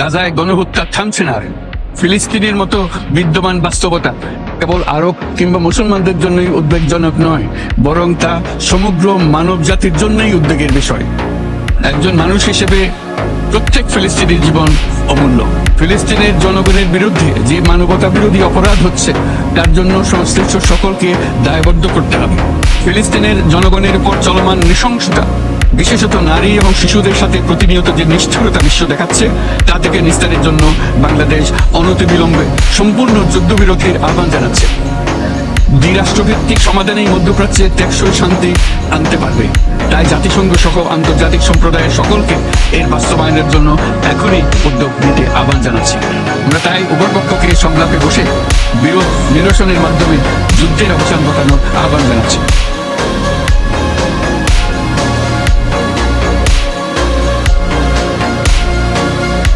গাজায় গণহত্যা থামছে না। ফিলিস্তিনের মতো বিদ্যমান বাস্তবতা কেবল আরব কিংবা মুসলমানদের জন্যই উদ্বেগজনক নয়, বরং তা সমগ্র মানব জাতির জন্যই উদ্বেগের বিষয়। একজন মানুষ হিসেবে প্রত্যেক ফিলিস্তিনের জীবন অমূল্য। ফিলিস্তিনের জনগণের বিরুদ্ধে যে মানবতা বিরোধী অপরাধ হচ্ছে, তার জন্য সংশ্লিষ্ট সকলকে দায়বদ্ধ করতে হবে। ফিলিস্তিনের জনগণের উপর চলমান নৃশংসতা বিশেষত নারী এবং শিশুদের সাথে প্রতিনিয়ত যে নিষ্ঠুরতা বিশ্ব দেখাচ্ছে, তা থেকে নিস্তারের জন্য বাংলাদেশ অনতিবিলম্বে সম্পূর্ণ যুদ্ধবিরতির আহ্বান জানাচ্ছে। দ্বিরাষ্ট্রভিত্তিক সমাধানেই মধ্যপ্রাচ্যে টেকসই শান্তি আনতে পারবে। তাই জাতিসংঘ সহ আন্তর্জাতিক সম্প্রদায়ের সকলকে এর বাস্তবায়নের জন্য এখনই উদ্যোগ নিতে আহ্বান জানাচ্ছি। আমরা তাই উভয় পক্ষকে সংলাপে বসে বিরোধ নিরসনের মাধ্যমে যুদ্ধের অবসান ঘটানোর আহ্বান জানাচ্ছি।